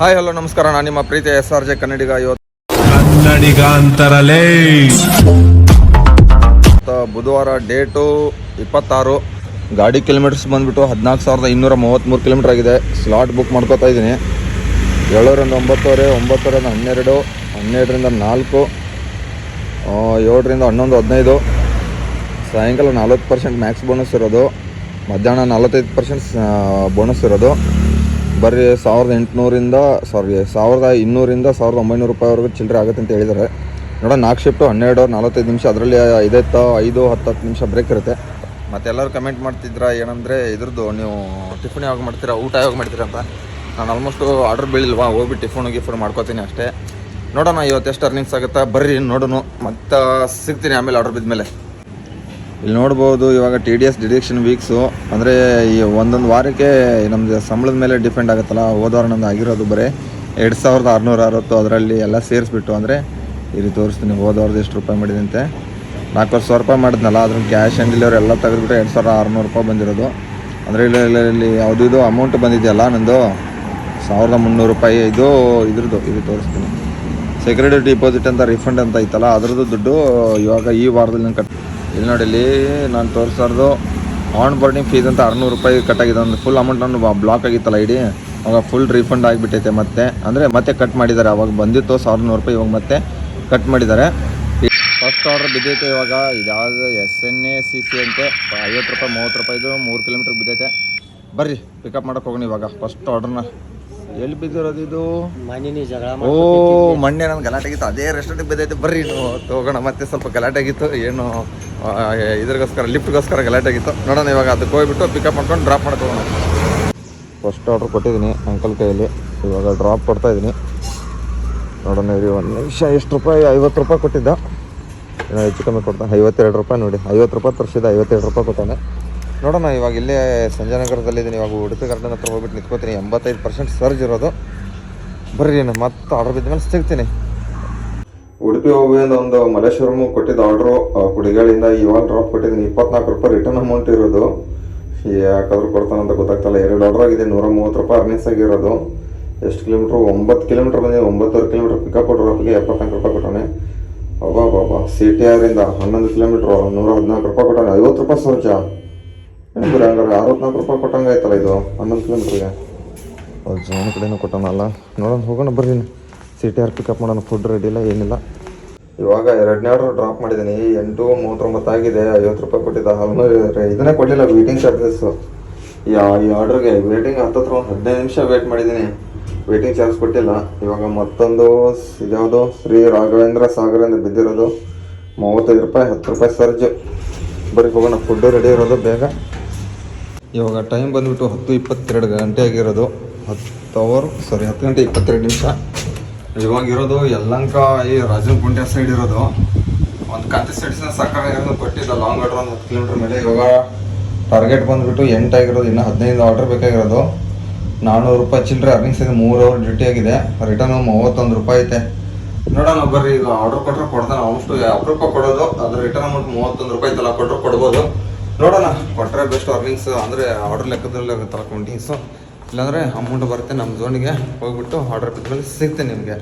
Hi hello ನಮಸ್ಕಾರ. ನಾನು ನಿಮ್ಮ Preethi S R J Kannadiga ಇವತ್ತು ಕನ್ನಡಿಗಾಂತರಲೇ. ಬುಧವಾರ ಡೇಟು ಇಪ್ಪತ್ತಾರು. ಗಾಡಿ ಕಿಲೋಮೀಟರ್ಸ್ ಬಂದ್ಬಿಟ್ಟು ಹದಿನಾಲ್ಕು ಸಾವಿರದ ಇನ್ನೂರ ಮೂವತ್ತ್ಮೂರು ಕಿಲೋಮೀಟರ್ ಆಗಿದೆ. ಸ್ಲಾಟ್ ಬುಕ್ ಮಾಡ್ಕೋತಾ ಇದ್ದೀನಿ. ಏಳರಿಂದ ಒಂಬತ್ತುವರೆ ಒಂಬತ್ತರಿಂದ ಹನ್ನೆರಡು ಹನ್ನೆರಡರಿಂದ ನಾಲ್ಕು ಏಳರಿಂದ ಹನ್ನೊಂದು ಹದಿನೈದು. ಸಾಯಂಕಾಲ ನಲ್ವತ್ತು ಪರ್ಸೆಂಟ್ ಮ್ಯಾಕ್ಸ್ ಬೋನಸ್ ಇರೋದು. ಮಧ್ಯಾಹ್ನ ನಲವತ್ತೈದು ಪರ್ಸೆಂಟ್ ಬೋನಸ್ ಇರೋದು. ಬರೀ ಸಾವಿರದ ಎಂಟುನೂರಿಂದ ಸಾರಿ ಸಾವಿರದ ಇನ್ನೂರಿಂದ ಸಾವಿರದ ಒಂಬೈನೂರು ರೂಪಾಯಿವರೆಗೂ ಚಿಲ್ಲರೆ ಆಗುತ್ತೆ ಅಂತ ಹೇಳಿದ್ದಾರೆ. ನೋಡೋಣ, ನಾಲ್ಕು ಶಿಫ್ಟು ಹನ್ನೆರಡು, ನಲವತ್ತೈದು ನಿಮಿಷ, ಅದರಲ್ಲಿ ಐದೈತು ಐದು, ಹತ್ತು ಹತ್ತು ನಿಮಿಷ ಬ್ರೇಕ್ ಇರುತ್ತೆ. ಮತ್ತೆಲ್ಲರೂ ಕಮೆಂಟ್ ಮಾಡ್ತಿದ್ರ, ಏನಂದರೆ ಇದ್ರದ್ದು ನೀವು ಟಿಫನ್ ಯಾವಾಗ ಮಾಡ್ತೀರಾ, ಊಟ ಯಾವಾಗ ಮಾಡ್ತೀರಾ ಅಂತ. ನಾನು ಆಲ್ಮೋಸ್ಟು ಆರ್ಡರ್ ಬೀಳಿಲ್ವಾ, ಹೋಗ್ಬಿಟ್ಟು ಟಿಫನ್ ಗಿಫನ್ ಮಾಡ್ಕೋತೀನಿ ಅಷ್ಟೇ. ನೋಡೋಣ, ಇವತ್ತು ಎಷ್ಟು ಅರ್ನಿಂಗ್ಸ್ ಆಗುತ್ತಾ, ಬರ್ರಿ, ನೋಡೋಣ. ಮತ್ತೆ ಸಿಗ್ತೀನಿ ಆಮೇಲೆ ಆರ್ಡರ್ ಬಿದ್ಮೇಲೆ. ಇಲ್ಲಿ ನೋಡ್ಬೋದು ಇವಾಗ T D S deduction weeks ಅಂದರೆ ಈ ಒಂದೊಂದು ವಾರಕ್ಕೆ ನಮ್ಮದು ಸಂಬಳದ ಮೇಲೆ ಡಿಪೆಂಡ್ ಆಗುತ್ತಲ್ಲ ಹೋದವಾರ ನಮ್ದು ಆಗಿರೋದು ಬರೀ ಎರಡು ಸಾವಿರದ ಆರುನೂರ ಅರವತ್ತು ಅದರಲ್ಲಿ ಎಲ್ಲ ಸೇರಿಸ್ಬಿಟ್ಟು, ಅಂದರೆ ಇಲ್ಲಿ ತೋರಿಸ್ತೀನಿ, ಹೋದ ವಾರದ ಎಷ್ಟು ರೂಪಾಯಿ ಮಾಡಿದಂತೆ. ನಾಲ್ಕು ಸಾವಿರ ರೂಪಾಯಿ ಮಾಡಿದ್ನಲ್ಲ ಅದ್ರ ಕ್ಯಾಶ್ ಆ್ಯಂಡ್ ಡೆಲಿವರಿ ಎಲ್ಲ ತೆಗೆದುಬಿಟ್ಟು ಎರಡು ಸಾವಿರದ ಆರುನೂರು ರೂಪಾಯಿ ಬಂದಿರೋದು. ಅಂದರೆ ಇಲ್ಲಿ, ಇಲ್ಲಿ- ಇದು ಅಮೌಂಟ್ ಬಂದಿದೆಯಲ್ಲ ನಂದು? ಸಾವಿರದ ಮುನ್ನೂರು ರೂಪಾಯಿ, ಇದು ಇದ್ರದ್ದು, ಇದು ತೋರಿಸ್ತೀನಿ. ಸೆಕ್ಯೂರಿಟಿ ಡಿಪಾಸಿಟ್ ಅಂತ ರಿಫಂಡ್ ಅಂತ ಐತಲ್ಲ, ಅದ್ರದ್ದು ದುಡ್ಡು ಇವಾಗ ಈ ವಾರದಲ್ಲಿ ನಾನು ಕಟ್ ಇಲ್ಲಿ ನೋಡಿ, ಇಲ್ಲಿ ನಾನು ತೋರಿಸೋದು ಆನ್ ಬೋರ್ಡಿಂಗ್ ಫೀಸ್ ಅಂತ ಅರ್ನೂರು ರೂಪಾಯಿ ಕಟ್ಟಾಗಿದೆ. ಒಂದು ಫುಲ್ ಅಮೌಂಟ್ ನಾನು ಬ್ಲಾಕ್ ಆಗಿತ್ತಲ್ಲ ಇಡೀ. ಅವಾಗ ಫುಲ್ ರೀಫಂಡ್ ಆಗಿಬಿಟ್ಟೈತೆ ಮತ್ತೆ. ಅಂದರೆ ಮತ್ತೆ ಕಟ್ ಮಾಡಿದ್ದಾರೆ. ಅವಾಗ ಬಂದಿತ್ತು ಸಾವಿರದ ನೂರು ರೂಪಾಯಿ, ಇವಾಗ ಮತ್ತೆ ಕಟ್ ಮಾಡಿದ್ದಾರೆ. ಫಸ್ಟ್ ಆರ್ಡರ್ ಬಿದ್ದೈತೆ ಇವಾಗ. ಇದ್ಯಾವುದು S N A C C ಅಂತೆ. ಐವತ್ತು ರೂಪಾಯಿ, ಮೂವತ್ತು ರೂಪಾಯಿದು ಮೂರು ಕಿಲೋಮೀಟ್ರ್ ಬಿದ್ದೈತೆ. ಬರ್ರಿ ಪಿಕಪ್ ಮಾಡೋಕ್ಕೆ ಹೋಗೋಣ ಇವಾಗ. ಫಸ್ಟ್ ಆರ್ಡರ್ನ ಎಲ್ಲಿ ಬಿದ್ದಿರೋದು ಇದು? ಮಣ್ಣಿನ ಜಗಳ ಓ ಮೊನ್ನೆ ನಾನು ಗಲಾಟೆ ಆಗಿತ್ತು ಅದೇ ರೆಸ್ಟೋರೆಂಟ್ ಬಿದ್ದೈತೆ. ಬರ್ರಿ ನೀವು ತಗೋಣ ಮತ್ತೆ ಸ್ವಲ್ಪ ಗಲಾಟೆ ಆಗಿತ್ತು ಏನು ಇದ್ರಗೋಸ್ಕರ ಲಿಫ್ಟ್ಗೋಸ್ಕರ ಗಲಾಟೆ ಆಗಿತ್ತು ನೋಡೋಣ ಇವಾಗ ಅದಕ್ಕೆ ಹೋಗ್ಬಿಟ್ಟು ಪಿಕಪ್ ಮಾಡ್ಕೊಂಡು ಡ್ರಾಪ್ ಮಾಡಕ್ಕೆ ಹೋಗೋಣ ಫಸ್ಟ್ ಆರ್ಡ್ರ್ ಕೊಟ್ಟಿದ್ದೀನಿ ಅಂಕಲ್ ಕೈಯಲ್ಲಿ. ಇವಾಗ ಡ್ರಾಪ್ ಕೊಡ್ತಾ ಇದ್ದೀನಿ. ನೋಡೋಣ ರೀ ಒಂದು ನಿಮಿಷ ಎಷ್ಟು ರೂಪಾಯಿ ಐವತ್ತು ರೂಪಾಯಿ ಕೊಟ್ಟಿದ್ದ. ಏನೋ ಹೆಚ್ಚು ಕಮ್ಮಿ ಕೊಡ್ತಾನೆ. ಐವತ್ತೆರಡು ರೂಪಾಯಿ ನೋಡಿ. ಐವತ್ತು ರೂಪಾಯಿ ತರಿಸಿದ ಐವತ್ತೆರಡು ರೂಪಾಯಿ ಕೊಟ್ಟಾನೆ. ನೋಡೋಣ, ಇವಾಗ ಇಲ್ಲೇ ಸಂಜಯನಗರದಲ್ಲಿದ್ದೀನಿ ಇವಾಗ ಉಡುಪಿ ಗಾರ್ಡನ್ ಹತ್ರ ಹೋಗ್ಬಿಟ್ಟು ನಿಂತ್ಕೋತೀನಿ. ಎಂಬತ್ತೈದು ಪರ್ಸೆಂಟ್ ಸರ್ಜ್ ಇರೋದು. ಬರ್ರಿ ನಾನು ಮತ್ತೆ ಆರ್ಡರ್ ಬಿದ್ದ ಮೇಲೆ ಸಿಗ್ತೀನಿ. ಉಡುಪಿ ಹೋಗಿ ಒಂದು ಮಲ್ಲೇಶ್ವರಂ ಕೊಟ್ಟಿದ್ದ ಆರ್ಡ್ರು ಕುಡಿಗಳಿಂದ ಇವಾಗ ಡ್ರಾಪ್ ಕೊಟ್ಟಿದ್ದೀನಿ. ಇಪ್ಪತ್ನಾಲ್ಕು ರೂಪಾಯಿ ರಿಟರ್ನ್ ಅಮೌಂಟ್ ಇರೋದು. ಯಾಕಾದ್ರೂ ಕೊಡ್ತಾನಂತ ಗೊತ್ತಾಗ್ತಲ್ಲ ಎರಡು ಆರ್ಡರ್ ಆಗಿದೆ. ನೂರ ಮೂವತ್ತು ರೂಪಾಯಿ ಅರ್ನಿಂಗ್ಸ್ ಆಗಿರೋದು. ಎಷ್ಟು ಕಿಲೋಮೀಟ್ರ್ ಒಂಬತ್ತು ಕಿಲೋಮೀಟ್ರ್ ಬಂದಿದೆ. ಒಂಬತ್ತೂವರೆ ಕಿಲೋಮೀಟ್ರ್ ಪಿಕಪ್ ಡ್ರಾಪ್ಗೆ ಎಪ್ಪತ್ನಾಲ್ಕು ರೂಪಾಯಿ ಕೊಟ್ಟಾನೆ ಅಬ್ಬಾ ಬಾಬಾ ಸಿ ಟಿ ಆರಿಂದ ಹನ್ನೊಂದು ಕಿಲೋಮೀಟ್ರ್ ನೂರ ಹದಿನಾಲ್ಕು ರೂಪಾಯಿ ಕೊಟ್ಟಾನೆ ಐವತ್ತು ರೂಪಾಯಿ ಸರ್ಜ ಏನು ಬರೀ ಹಂಗಾರೆ ಅರವತ್ನಾಲ್ಕು ರೂಪಾಯಿ ಕೊಟ್ಟಂಗೆ ಆಯ್ತಲ್ಲ ಇದು? ಹನ್ನೊಂದು ಕಿಲೋಮೀಟ್ರಿಗೆ ಜೋನ್ ಕಡೆನೂ ಕೊಟ್ಟನಲ್ಲ. ನೋಡೋಣ ಹೋಗೋಣ ಬರ್ರಿ ಸಿ ಟಿ ಆರ್ ಪಿಕಪ್ ಮಾಡೋಣ ಫುಡ್ ರೆಡಿ ಇಲ್ಲ ಏನಿಲ್ಲ. ಇವಾಗ ಎರಡನೇ ಆರ್ಡ್ರ್ ಡ್ರಾಪ್ ಮಾಡಿದ್ದೀನಿ ಎಂಟು ಮೂವತ್ತೊಂಬತ್ತು ಆಗಿದೆ. ಐವತ್ತು ರೂಪಾಯಿ ಕೊಟ್ಟಿದ್ದ. ಆಲ್ಮೋಸ್ಟ್ ಇದನ್ನೇ ಕೊಡಲಿಲ್ಲ ವೇಟಿಂಗ್ ಚಾರ್ಜಸ್ಸು ಈ ಈ ಆರ್ಡ್ರಿಗೆ ವೇಟಿಂಗ್ ಹತ್ತತ್ರ ಒಂದು ಹದಿನೈದು ನಿಮಿಷ ವೇಟ್ ಮಾಡಿದ್ದೀನಿ ವೇಟಿಂಗ್ ಚಾರ್ಜ್ ಕೊಟ್ಟಿಲ್ಲ. ಇವಾಗ ಮತ್ತೊಂದು ಇದ್ಯಾವುದು? ಶ್ರೀ ರಾಘವೇಂದ್ರ ಸಾಗರದಿಂದ ಬಿದ್ದಿರೋದು. ಮೂವತ್ತೈದು ರೂಪಾಯಿ ಹತ್ತು ರೂಪಾಯಿ ಸರ್ಜು. ಬರೀ ಹೋಗೋಣ. ಫುಡ್ಡು ರೆಡಿ ಇರೋದು ಬೇಗ. ಇವಾಗ ಟೈಮ್ ಬಂದ್ಬಿಟ್ಟು ಹತ್ತು ಇಪ್ಪತ್ತೆರಡು ಗಂಟೆ ಆಗಿರೋದು. ಹತ್ತು ಅವರ್ ಸಾರಿ ಹತ್ತು ಗಂಟೆ ಇಪ್ಪತ್ತೆರಡು ನಿಮಿಷ. ಇವಾಗಿರೋದು ಯಲ್ಲಂಕ ಈ ರಾಜನಕುಂಟೆ ಸೈಡ್ ಇರೋದು. ಒಂದು ಕಾಂತಿ ಸೈಡ್ಸ್ನ ಸಾಕಾಗಿರೋದು ಕೊಟ್ಟಿದ್ದ ಲಾಂಗ್ ಆರ್ಡ್ರ್ ಒಂದು ಹತ್ತು ಕಿಲೋಮೀಟ್ರ್ ಮೇಲೆ. ಇವಾಗ ಟಾರ್ಗೆಟ್ ಬಂದ್ಬಿಟ್ಟು ಎಂಟಾಗಿರೋದು ಇನ್ನು ಹದಿನೈದು ಆರ್ಡರ್ ಬೇಕಾಗಿರೋದು. ನಾನ್ನೂರು ರೂಪಾಯಿ ಚಿಲ್ಲರೆ ಅರ್ನಿಂಗ್ಸ್ ಇದೆ, ಮೂರು ಅವರ್ ಡ್ಯೂಟಿ ಆಗಿದೆ. ರಿಟರ್ನ್ ಮೂವತ್ತೊಂದು ರೂಪಾಯಿ ಐತೆ. ನೋಡೋಣ ಬರ್ರಿ, ಈಗ ಆರ್ಡರ್ ಕೊಟ್ಟರೆ ಕೊಡ್ತಾನೆ. ಆಲ್ಮೋಸ್ಟ್ ಅಪರೂಪ ಕೊಡೋದು, ಅದ್ರ ರಿಟರ್ನ್ ಅಮೌಂಟ್ ಮೂವತ್ತೊಂದು ರೂಪಾಯಿ ತಲಾ ಕೊಟ್ಟರೆ ಕೊಡ್ಬೋದು. ನೋಡೋಣ. ಕೊಟ್ಟರೆ ಬೆಸ್ಟ್ ಅರ್ನಿಂಗ್ಸ್ ಅಂದರೆ ಆರ್ಡರ್ ಲೆಕ್ಕದಲ್ಲಿ ಆಗುತ್ತಲ್ಲ ಸೊ ಇಲ್ಲಾಂದರೆ ಅಮೌಂಟ್ ಬರುತ್ತೆ ನಮ್ಮ ಝೋನಿಗೆ ಹೋಗ್ಬಿಟ್ಟು ಆರ್ಡರ್ ಬಿದ್ಮೇಲೆ ಸಿಗ್ತೆ ನಿಮಗೆ.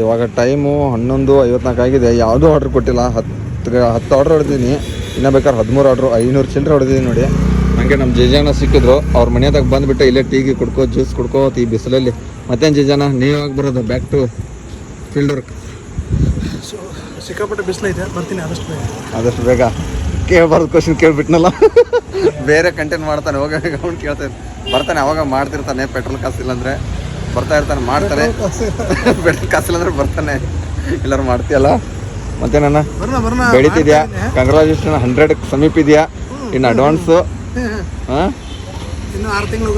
ಇವಾಗ ಟೈಮು ಹನ್ನೊಂದು ಐವತ್ನಾಲ್ಕು ಆಗಿದೆ. ಯಾವುದೂ ಆರ್ಡ್ರ್ ಕೊಟ್ಟಿಲ್ಲ? ಹತ್ತು ಹತ್ತು ಆರ್ಡ್ರ್ ಹೊಡೆದೀನಿ ಇನ್ನು ಬೇಕಾದ್ರೆ ಹದಿಮೂರು ಆರ್ಡ್ರು ಐನೂರು ಚಿಲ್ಲರೆ ಹೊಡೆದಿದ್ದೀನಿ ನೋಡಿ. ನನಗೆ ನಮ್ಮ ಜೇಜಾನ ಸಿಕ್ಕಿದ್ರು. ಅವ್ರ ಮನೆಯದಾಗ ಬಂದುಬಿಟ್ಟು ಇಲ್ಲೇ ಟೀಗೆ ಕುಡ್ಕೋ ಜ್ಯೂಸ್ ಕುಡ್ಕೋ ಈ ಬಿಸಿಲಲ್ಲಿ. ಮತ್ತೇನು ಜೇಜಾನ ನೀವು ಯಾವಾಗ ಬರೋದು? Back to field work so ಸಿಕ್ಕಾಪಟ್ಟೆ ಬಿಸಿಲೈತೆ ಬರ್ತೀನಿ ಆದಷ್ಟು ಬೇಗ. ಆದಷ್ಟು ಬೇಗ. ಕೇಳಬಾರ್ದು ಕ್ವಶನ್ ಕೇಳ್ಬಿಟ್ನಲ್ಲ. ಬೇರೆ ಕಂಟೆಂಟ್ ಮಾಡ್ತಾನೆ ಹೋಗ ಅವ್ನು ಕೇಳ್ತಾನೆ. ಬರ್ತಾನೆ ಅವಾಗ ಮಾಡ್ತಿರ್ತಾನೆ ಪೆಟ್ರೋಲ್ ಕಾಸಿಲ್ಲ ಅಂದರೆ ಬರ್ತಾ ಇರ್ತಾನೆ ಮಾಡ್ತಾನೆ. ಪೆಟ್ರೋಲ್ ಕಾಸಿಲ್ಲ ಅಂದ್ರೆ ಬರ್ತಾನೆ. ಎಲ್ಲರೂ ಮಾಡ್ತೀಯಲ್ಲ? ಮತ್ತೆ ನನ್ನ ಬೆಳೀತಿದ್ಯಾ? ಕಂಗ್ರಾಚುಲೇಷನ್ ಹಂಡ್ರೆಡ್ ಸಮೀಪ ಇದೆಯಾ? ಇನ್ನು ಅಡ್ವಾನ್ಸು ಹಾಂ? ಆರು ತಿಂಗಳು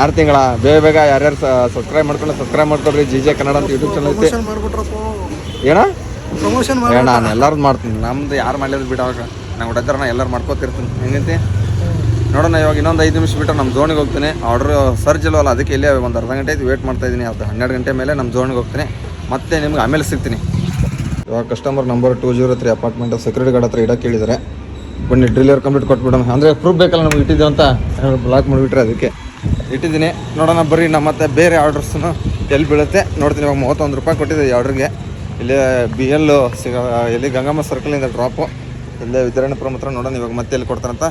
ಆರು ತಿಂಗಳ? ಬೇಗ ಬೇಗ ಯಾರ್ಯಾರು ಸಬ್ಸ್ಕ್ರೈಬ್ ಮಾಡ್ಕೊಂಡು ಸಬ್ಸ್ಕ್ರೈಬ್ ಮಾಡ್ಕೊಡ್ರಿ ಜಿ ಜೆ ಕನ್ನಡ ಅಂತ ಯೂಟ್ಯೂಬ್ ಚಾನಲ್ ಐತೆ. ಪ್ರಮೋಷನ್ ಏನ? ನಾನು ಎಲ್ಲಾರು ಮಾಡ್ತೀನಿ. ನಮ್ದು ಯಾರು ಮಾಡ್ಲಿಲ್ಲ ಬಿಡು ನಾವು ಹೊಡೆದ್ರೆ ನಾ ಎಲ್ಲರೂ ಮಾಡ್ಕೋತಿರ್ತೀನಿ. ಹೆಂಗೈತಿ? ನೋಡೋಣ ಇವಾಗ ಇನ್ನೊಂದು ಐದು ನಿಮಿಷ ಬಿಟ್ಟು ನಮ್ಮ ಝೋನಿಗೆ ಹೋಗ್ತೀನಿ. ಆರ್ಡ್ರ್ ಸರ್ಜ್ ಇಲ್ಲವಲ್ಲ ಅದಕ್ಕೆ ಇಲ್ಲೇ ಒಂದು ಅರ್ಧ ಗಂಟೆ ಆಯ್ತು ವೇಟ್ ಮಾಡ್ತಾ ಇದ್ದೀನಿ ಅದು ಹನ್ನೆರಡು ಗಂಟೆ ಮೇಲೆ ನಮ್ಮ ಝೋನಿಗೆ ಹೋಗ್ತೀನಿ. ಮತ್ತೆ ನಿಮ್ಗೆ ಆಮೇಲೆ ಸಿಗ್ತೀನಿ. ಇವಾಗ customer number two zero three apartment security guard ಹತ್ರ ಇಡಕ್ಕೆ ಕೇಳಿದ್ದಾರೆ ಬನ್ನಿ ಡ್ರಿಲ್ಲರ್ ಕಂಪ್ಲೀಟ್ ಕೊಟ್ಬಿಡೋಣ. ಅಂದರೆ ಪ್ರೂಫ್ ಬೇಕಲ್ಲ ನಮ್ಗೆ ಇಟ್ಟಿದ್ದೆ ಅಂತ? ಬ್ಲಾಕ್ ಮಾಡಿಬಿಟ್ರೆ ಅದಕ್ಕೆ. ಇಟ್ಟಿದ್ದೀನಿ. ನೋಡೋಣ ಬರ್ರಿ ನಮ್ಮ ಮತ್ತೆ ಬೇರೆ ಆರ್ಡರ್ಸ್ನು ಎಲ್ಲಿ ಬೀಳುತ್ತೆ? ನೋಡ್ತೀನಿ, ಇವಾಗ ಮೂವತ್ತೊಂದು ರೂಪಾಯಿ ಕೊಟ್ಟಿದ್ದೆ ಈ ಆರ್ಡ್ರಿಗೆ ಇಲ್ಲಿ ಬಿ ಎಲ್ಲು ಸಿಗ ಇಲ್ಲಿ ಗಂಗಮ್ಮ ಸರ್ಕಲಿಂದ ಡ್ರಾಪು ಇಲ್ಲೇ ವಿದ್ಯಾರಣ್ಯಪುರಂ ಹತ್ರ ನೋಡೋಣ ಇವಾಗ ಮತ್ತೆ ಎಲ್ಲಿ ಕೊಡ್ತಾರಂತ.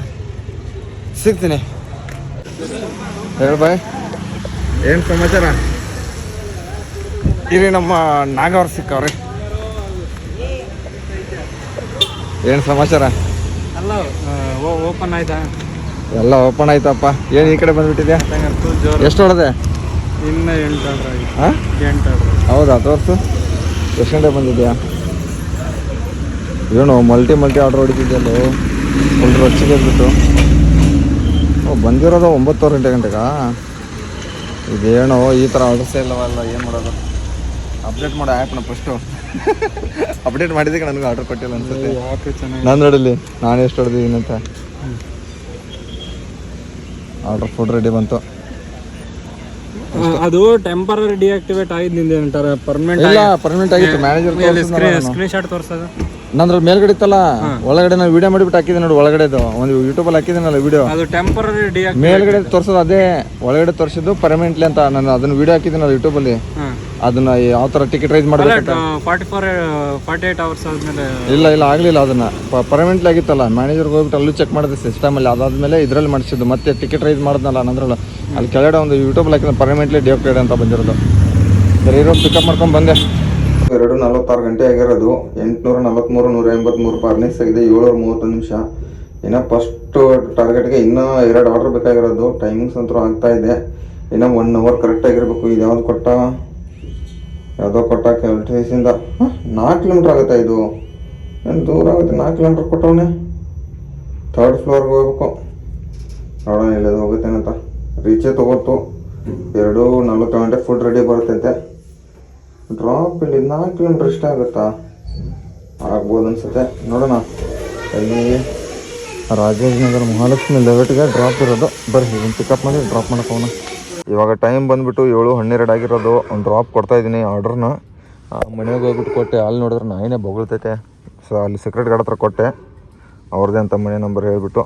ಸಿಗ್ತೀನಿ. ಹೇಳಿ ಬಾಯ್. ಏನು ಸಮಾಚಾರ? ಇರಿ ನಮ್ಮ ನಾಗವ್ರು ಸಿಕ್ಕವ್ರಿ. ಏನು ಸಮಾಚಾರ? ಅಲ್ಲ ಓಪನ್ ಆಯ್ತಾ? ಎಲ್ಲ ಓಪನ್ ಆಯ್ತಪ್ಪ. ಏನು ಈ ಕಡೆ ಬಂದ್ಬಿಟ್ಟಿದ್ಯಾ? ಜೋರು. ಎಷ್ಟು ಹೊಡೆದೆ? ಇನ್ನ ಎಂಟು ಹೌದಾ ತೋರಿಸು. ಎಷ್ಟು ಗಂಟೆ ಬಂದಿದ್ಯಾ? ಏನು ಮಲ್ಟಿ ಮಲ್ಟಿ ಆರ್ಡರ್ ಹೊಡಿತಿದ್ದಲ್ಲ ಫುಲ್ ರೊಚ್ಚಿಗೆ ಬಿಟ್ಟು ಓ ಬಂದಿರೋದು ಒಂಬತ್ತುವರೆ ಗಂಟೆ ಗಂಟೆಗಾ? ಇದೇನೋ ಈ ಥರ ಆರ್ಡರ್ಸೇ ಇಲ್ಲವಲ್ಲ ಏನು ಮಾಡೋದು? ಅಪ್ಡೇಟ್ ಮಾಡೋ ಆ್ಯಪ್ನ ಫಸ್ಟು ಅಪ್ಡೇಟ್ ಮಾಡಿದ್ದಕ್ಕೆ ನನಗೆ ಆರ್ಡರ್ ಕೊಟ್ಟಿಲ್ಲ ಅನ್ಸುತ್ತೆ. ನಾನು ನೋಡಲಿ ನಾನು ಎಷ್ಟು ಹೊಡೆದಿದ್ದೀನಿ ಅಂತ. ಆರ್ಡರ್ ಫುಡ್ ರೆಡಿ ಬಂತು. ಅದು ಟೆಂಪರರಿ ಡಿಆಕ್ಟಿವೇಟ್ ಆಗಿದ್ದು ನಿಂದೆ ಅಂತಾರೆ ಪರ್ಮನೆಂಟ್ ಇಲ್ಲ ಪರ್ಮನೆಂಟ್ ಆಗಿತ್ತು. ಮ್ಯಾನೇಜರ್ ಸ್ಕ್ರೀನ್ ಶಾಟ್ ತೋರ್ಸೋದು. ನಂದ್ರಲ್ಲಿ ಮೇಲ್ಗಡೆ ಇತ್ತಲ್ಲ ಒಳಗಡೆ ನಾನು ವಿಡಿಯೋ ಮಾಡಿಬಿಟ್ಟು ಹಾಕಿದೆ ನೋಡಿ ಒಳಗಡೆದು ಒಂದು ಯೂಟ್ಯೂಬಲ್ಲಿ ಹಾಕಿದ್ದೀನಲ್ಲ ವಿಡಿಯೋ ಅದು ಟೆಂಪರರಿ ಮೇಲ್ಗಡೆ ತೋರಿಸೋದು ಅದೇ ಒಳಗಡೆ ತೋರಿಸಿದ್ದು ಪರ್ಮನೆಂಟ್ಲಿ ಅಂತ ನಾನು ಅದನ್ನ ವಿಡಿಯೋ ಹಾಕಿದ್ದೀನಲ್ಲ ಯೂಟ್ಯೂಬ್ ಅಲ್ಲಿ. ಅದನ್ನ ಯಾವ ತರ ಟಿಕೆಟ್ ರೈಸ್ ಮಾಡಬೇಕು forty four forty eight hours ಆದ್ಮೇಲೆ ಇಲ್ಲ ಇಲ್ಲ ಆಗಲಿಲ್ಲ ಅದನ್ನ. ಪರ್ಮನೆಂಟ್ಲಿ ಆಗಿತ್ತಲ್ಲ ಮ್ಯಾನೇಜರ್ ಹೋಗ್ಬಿಟ್ಟು ಅಲ್ಲೂ ಚೆಕ್ ಮಾಡಿದೆ ಸಿಸ್ಟಮಲ್ಲಿ ಅದಾದ್ಮೇಲೆ ಇದ್ರಲ್ಲಿ ಮಾಡಿಸಿದ್ದು. ಮತ್ತೆ ಟಿಕೆಟ್ ರೈಸ್ ಮಾಡಿದ್ನಲ್ಲ ನಂದ್ರಲ್ಲ. ಅಲ್ಲಿ ಕೆಳಗಡೆ ಒಂದು ಯೂಟ್ಯೂಬಲ್ಲಿ ಹಾಕಿದ ಪರ್ಮನೆಂಟ್ಲಿ ಡಿಯೋಕ್ಟೈಡ್ ಅಂತ ಬಂದಿರೋದು. ಸರಿ ಇರೋ ಪಿಕಪ್ ಮಾಡ್ಕೊಂಡು ಬಂದೆ. ಎರಡು ನಲವತ್ತಾರು ಗಂಟೆ ಆಗಿರೋದು. ಎಂಟುನೂರ ನಲವತ್ತ್ಮೂರು ನೂರ ಎಂಬತ್ತ್ಮೂರು ಪಾರ್ನಿಸ್ ಆಗಿದೆ ಏಳ್ನೂರ ಮೂವತ್ತು ನಿಮಿಷ. ಇನ್ನು ಫಸ್ಟು ಟಾರ್ಗೆಟ್ಗೆ ಇನ್ನೂ ಎರಡು ಆರ್ಡ್ರ್ ಬೇಕಾಗಿರೋದು. ಟೈಮಿಂಗ್ಸ್ ಅಂತೂ ಆಗ್ತಾ ಇದೆ. ಇನ್ನು ಒನ್ ಅವರ್ ಕರೆಕ್ಟ್ ಆಗಿರಬೇಕು. ಇದು ಯಾವ್ದು ಕೊಟ್ಟ? ಯಾವುದೋ ಕೊಟ್ಟ ಕೆಲ್ಟೇಸಿಂದ ನಾಲ್ಕು ಕಿಲೋಮೀಟ್ರ್ ಆಗುತ್ತೆ ಇದು? ಏನು ದೂರ ಆಗುತ್ತೆ? ನಾಲ್ಕು ಕಿಲೋಮೀಟ್ರ್ ಕೊಟ್ಟವನೇ? ಥರ್ಡ್ ಫ್ಲೋರ್ಗೆ ಹೋಗ್ಬೇಕು. ನೋಡೋಣ ಇಲ್ಲದು ಹೋಗುತ್ತೇನಂತ ರೀಚೇ ತೊಗೊತು. ಎರಡು ನಲ್ವತ್ತು ಗಂಟೆ ಫುಡ್ ರೆಡಿ ಬರುತ್ತಂತೆ. ಡ್ರಾಪ್ ಇಲ್ಲಿ ನಾಲ್ಕು ಕಿಲೋಮೀಟ್ರ್ ಇಷ್ಟ ಆಗುತ್ತಾ? ಆಗ್ಬೋದು ಅನ್ಸುತ್ತೆ. ನೋಡೋಣ. ಅಲ್ಲಿ ರಾಜೇಂದ್ರ ಮಹಾಲಕ್ಷ್ಮಿ ಲೆವೆಟ್ಗೆ ಡ್ರಾಪ್ ಇರೋದು. ಬರ್ರಿ ಇದನ್ನು ಪಿಕಪ್ ಮಾಡಿ ಡ್ರಾಪ್ ಮಾಡೋಣ ಇವಾಗ ಟೈಮ್ ಬಂದುಬಿಟ್ಟು ಏಳು, ಹನ್ನೆರಡು ಆಗಿರೋದು. ಒಂದು ಡ್ರಾಪ್ ಕೊಡ್ತಾ ಇದ್ದೀನಿ ಆರ್ಡ್ರನ್ನ ಮನೆಗೆ ಹೋಗ್ಬಿಟ್ಟು ಕೊಟ್ಟೆ. ಅಲ್ಲಿ ನೋಡಿದ್ರೆ ನಾಯಿನೇ ಬೊಗಳ್ತೈತೆ. ಸೊ ಅಲ್ಲಿ ಸೆಕ್ರೆಟ್ ಗಾರ್ಡ್ ಹತ್ರ ಕೊಟ್ಟೆ. ಅವ್ರದ್ದೇ ಅಂತ ಮನೆ ನಂಬರ್ ಹೇಳಿಬಿಟ್ಟು.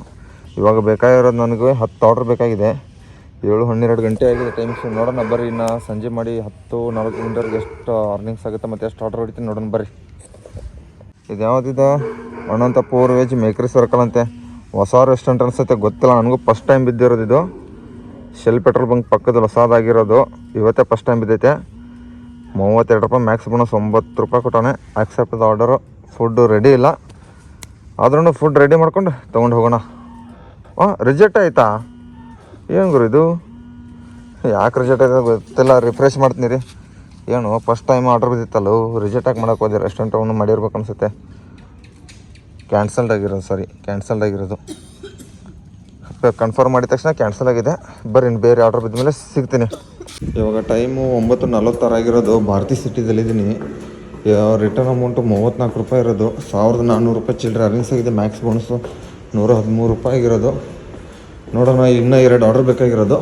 ಇವಾಗ ಬೇಕಾಗಿರೋದು ನನಗೆ ಹತ್ತು ಆರ್ಡ್ರ್ ಬೇಕಾಗಿದೆ. ಏಳು ಹನ್ನೆರಡು ಗಂಟೆ ಆಗಿದೆ. ಟೈಮ್ಸ್ ನೋಡೋಣ, ಬರ್ರಿ. ಇನ್ನು ಸಂಜೆ ಮಾಡಿ ಹತ್ತು ನಾಲ್ಕು ಗಂಟೆವರೆಗೆ ಎಷ್ಟು ಅರ್ನಿಂಗ್ಸ್ ಆಗುತ್ತೆ ಮತ್ತು ಎಷ್ಟು ಆರ್ಡರ್ ಹೊಡಿತೀನಿ ನೋಡೋಣ, ಬರ್ರಿ. ಇದು ಯಾವುದಿದೆ ಅಣ್ಣಂತ ಪೂರ್ ವೆಜ್ ಮೇಕ್ರಿ ಸರ್ಕಲ್ ಅಂತೆ. ಹೊಸ ರೆಸ್ಟೋರೆಂಟ್ ಅನಿಸುತ್ತೆ, ಗೊತ್ತಿಲ್ಲ. ನನಗೂ ಫಸ್ಟ್ ಟೈಮ್ ಬಿದ್ದಿರೋದು ಇದು. ಶೆಲ್ ಪೆಟ್ರೋಲ್ ಬಂಕ್ ಪಕ್ಕದಲ್ಲಿ ಹೊಸದಾಗಿರೋದು. ಇವತ್ತೇ ಫಸ್ಟ್ ಟೈಮ್ ಬಿದ್ದೈತೆ. ಮೂವತ್ತೆರಡು ರೂಪಾಯಿ ಮ್ಯಾಕ್ಸ್ ಬೋನಸ್ ಒಂಬತ್ತು ರೂಪಾಯಿ ಕೊಟ್ಟಾನೆ. ಆಕ್ಸೆಪ್ಟ್ ಆರ್ಡರು ಫುಡ್ಡು ರೆಡಿ ಇಲ್ಲ. ಆದ್ರೂ ಫುಡ್ ರೆಡಿ ಮಾಡ್ಕೊಂಡು ತೊಗೊಂಡು ಹೋಗೋಣ. ಹಾಂ ರಿಜೆಕ್ಟ್ ಆಯ್ತಾ? ಏನು ಗುರು ಇದು? ಯಾಕೆ ರಿಜೆಕ್ಟ್ ಆಗಿದೆ ಗೊತ್ತಿಲ್ಲ ರಿಫ್ರೆಶ್ ಮಾಡ್ತೀನಿ ರೀ. ಏನು ಫಸ್ಟ್ ಟೈಮ್ ಆರ್ಡರ್ ಬಿದ್ದಿತ್ತಲ್ಲ ರಿಜೆಕ್ಟ್ ಆಗಿ ಮಾಡೋಕೆ ಹೋದೆ ರೆಸ್ಟೋರೆಂಟ್ ಅವನು ಮಾಡಿರ್ಬೇಕು ಅನಿಸುತ್ತೆ. ಕ್ಯಾನ್ಸಲ್ಡ್ ಆಗಿರೋದು ಸಾರಿ ಕ್ಯಾನ್ಸಲ್ಡ್ ಆಗಿರೋದು. ಕನ್ಫರ್ಮ್ ಮಾಡಿದ ತಕ್ಷಣ ಕ್ಯಾನ್ಸಲ್ ಆಗಿದೆ. ಬರ್ರಿ ಬೇರೆ ಆರ್ಡರ್ ಬಿದ್ದ ಮೇಲೆ ಸಿಗ್ತೀನಿ. ಇವಾಗ ಟೈಮು ಒಂಬತ್ತು ನಲ್ವತ್ತಾರು ಆಗಿರೋದು, ಭಾರತಿ ಸಿಟಿದಲ್ಲಿದ್ದೀನಿ ರಿಟರ್ನ್ ಅಮೌಂಟು ಮೂವತ್ತ್ನಾಲ್ಕು ರೂಪಾಯಿ ಇರೋದು. ಸಾವಿರದ ನಾನ್ನೂರು ರೂಪಾಯಿ ಚಿಲ್ಲರೆ ಅರ್ನಿಂಗ್ಸ್ ಆಗಿದೆ ಮ್ಯಾಕ್ಸ್ ಬೋನಸ್ಸು ನೂರ ಹದಿಮೂರು ರೂಪಾಯಿ ಆಗಿರೋದು. ನೋಡೋಣ, ಇನ್ನೂ ಎರಡು ಆರ್ಡರ್ ಬೇಕಾಗಿರೋದು.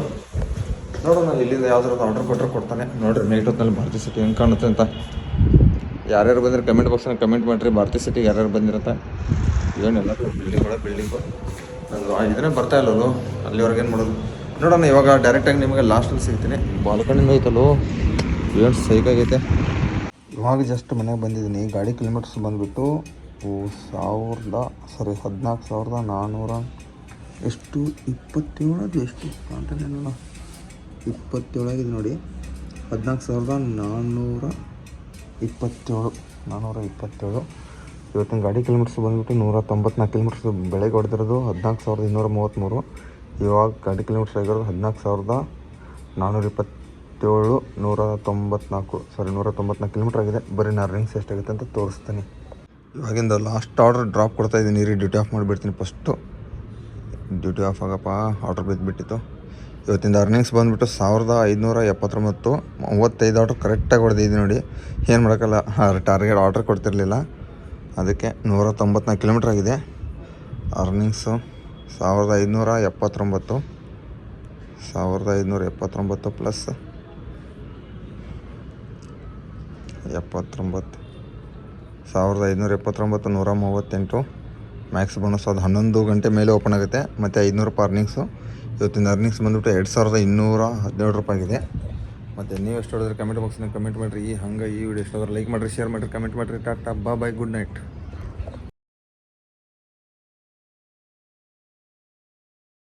ನೋಡೋಣ, ಇಲ್ಲಿಂದ ಯಾವ್ದಾದ್ರು ಆರ್ಡರ್ ಕೊಟ್ಟರೆ ಕೊಡ್ತಾನೆ. ನೋಡ್ರಿ ನೈಟ್ ಹೊತ್ತಿನಲ್ಲಿ ಭಾರತಿ ಸಿಟಿ ಹೆಂಗೆ ಕಾಣುತ್ತೆ ಅಂತ. ಯಾರ್ಯಾರು ಬಂದರೆ ಕಮೆಂಟ್ ಬಾಕ್ಸ್ನಾಗ ಕಮೆಂಟ್ ಮಾಡಿರಿ, ಭಾರತಿ ಸಿಟಿ ಯಾರ್ಯಾರು ಬಂದಿರತ್ತೆ. ಏನೆಲ್ಲ ಬಿಲ್ಡಿಂಗು ನಂದು ಆ ಇದನ್ನೇ ಬರ್ತಾ ಇಲ್ಲ ಅಲ್ಲಿವರೆಗೆ ಏನು ಮಾಡೋದು? ನೋಡೋಣ, ಇವಾಗ ಡೈರೆಕ್ಟಾಗಿ ನಿಮಗೆ ಲಾಸ್ಟಲ್ಲಿ ಸಿಗ್ತೀನಿ. ಬಾಲ್ಕನಿಂದ ಐತಲ್ಲೋ ಏನು ಸೈಕಾಗೈತೆ ಇವಾಗ ಜಸ್ಟ್ ಮನೆಗೆ ಬಂದಿದ್ದೀನಿ. ಗಾಡಿ ಕಿಲೋಮೀಟರ್ಸ್ ಬಂದುಬಿಟ್ಟು ಸಾವಿರದ ಸಾರಿ ಹದಿನಾಲ್ಕು ಸಾವಿರದ ನಾನ್ನೂರ ಎಷ್ಟು? ಇಪ್ಪತ್ತೇಳದು ಎಷ್ಟು? ನೋಡ ಇಪ್ಪತ್ತೇಳಾಗಿದೆ ನೋಡಿ. ಹದಿನಾಲ್ಕು ಸಾವಿರದ ನಾನ್ನೂರ ಇಪ್ಪತ್ತೇಳು. ನಾನ್ನೂರ ಇಪ್ಪತ್ತೇಳು. ಇವತ್ತಿನ ಗಾಡಿ ಕಿಲೋಮೀಟರ್ಸ್ ಬಂದುಬಿಟ್ಟು ನೂರ ತೊಂಬತ್ನಾಲ್ಕು ಕಿಲೋಮೀಟರ್ಸ್ ಬೆಳಗ್ಗೆ ಹೊಡೆದಿರೋದು ಹದಿನಾಲ್ಕು ಸಾವಿರದ ಇನ್ನೂರ ಮೂವತ್ತ್ಮೂರು. ಇವಾಗ ಗಾಡಿ ಕಿಲೋಮೀಟರ್ಸ್ ಆಗಿರೋದು ಹದಿನಾಲ್ಕು ಸಾವಿರದ ನಾನ್ನೂರ ಇಪ್ಪತ್ತೇಳು ನೂರ ತೊಂಬತ್ನಾಲ್ಕು ಸಾರಿ ನೂರ ತೊಂಬತ್ನಾಲ್ಕು ಕಿಲೋಮೀಟ್ರ್ ಆಗಿದೆ. ಬರೀ ನಾನು ರಿಂಗ್ಸ್ ಎಷ್ಟಾಗುತ್ತೆ ಅಂತ ತೋರಿಸ್ತೀನಿ. ಇವಾಗಿಂದ ಲಾಸ್ಟ್ ಆರ್ಡರ್ ಡ್ರಾಪ್ ಕೊಡ್ತಾ ಇದ್ದೀನಿ. ರೀ ಡ್ಯೂಟಿ ಆಫ್ ಮಾಡಿಬಿಡ್ತೀನಿ ಫಸ್ಟು ಡ್ಯೂಟಿ ಆಫ್ ಆಗಪ್ಪ, ಆರ್ಡ್ರ್ ಬಿದ್ದುಬಿಟ್ಟಿತ್ತು ಇವತ್ತಿಂದ ಅರ್ನಿಂಗ್ಸ್ ಬಂದುಬಿಟ್ಟು ಸಾವಿರದ ಐದುನೂರ ಎಪ್ಪತ್ತೊಂಬತ್ತು, ಮೂವತ್ತೈದು ಆರ್ಡ್ರ್ ಕರೆಕ್ಟಾಗಿ ಹೊಡೆದಿದ್ದೆ ನೋಡಿ. ಏನು ಮಾಡೋಕ್ಕಲ್ಲ ಟಾರ್ಗೆಟ್ ಆರ್ಡ್ರ್ ಕೊಡ್ತಿರಲಿಲ್ಲ. ಅದಕ್ಕೆ ನೂರ ತೊಂಬತ್ನಾಲ್ಕು ಕಿಲೋಮೀಟ್ರ್ ಆಗಿದೆ. ಅರ್ನಿಂಗ್ಸು ಸಾವಿರದ ಐದುನೂರ ಎಪ್ಪತ್ತೊಂಬತ್ತು, ಸಾವಿರದ ಐದುನೂರ ಎಪ್ಪತ್ತೊಂಬತ್ತು ಪ್ಲಸ್ ಎಪ್ಪತ್ತೊಂಬತ್ತು, ಸಾವಿರದ ಐದುನೂರ ಎಪ್ಪತ್ತೊಂಬತ್ತು, ನೂರ ಮೂವತ್ತೆಂಟು. ಮ್ಯಾಕ್ಸ್ ಬೋನಸ್ ಅದು ಹನ್ನೊಂದು ಗಂಟೆ ಮೇಲೆ ಓಪನ್ ಆಗುತ್ತೆ. ಮತ್ತು ಐದುನೂರು ರೂಪಾಯಿ ಅರ್ನಿಂಗ್ಸು ಇವತ್ತಿನ ಅರ್ನಿಂಗ್ಸ್ ಬಂದುಬಿಟ್ಟು ಎರಡು ಸಾವಿರದ ಇನ್ನೂರ ಹದಿನೇಳು ರೂಪಾಯಿ ಆಗಿದೆ. ಮತ್ತು ನೀವು ಎಷ್ಟು ಹೊಡೆದ್ರೆ ಕಮೆಂಟ್ ಬಾಕ್ಸ್ನಾಗ ಕಮೆಂಟ್ ಮಾಡಿರಿ. ಈ ಹಂಗೆ ಈ ವಿಡಿಯೋ ಎಷ್ಟು ಲೈಕ್ ಮಾಡಿರಿ ಶೇರ್ ಮಾಡಿರಿ ಕಮೆಂಟ್ ಮಾಡಿರಿ. ಟಾಟಾ ಬಾ ಬೈ ಗುಡ್ ನೈಟ್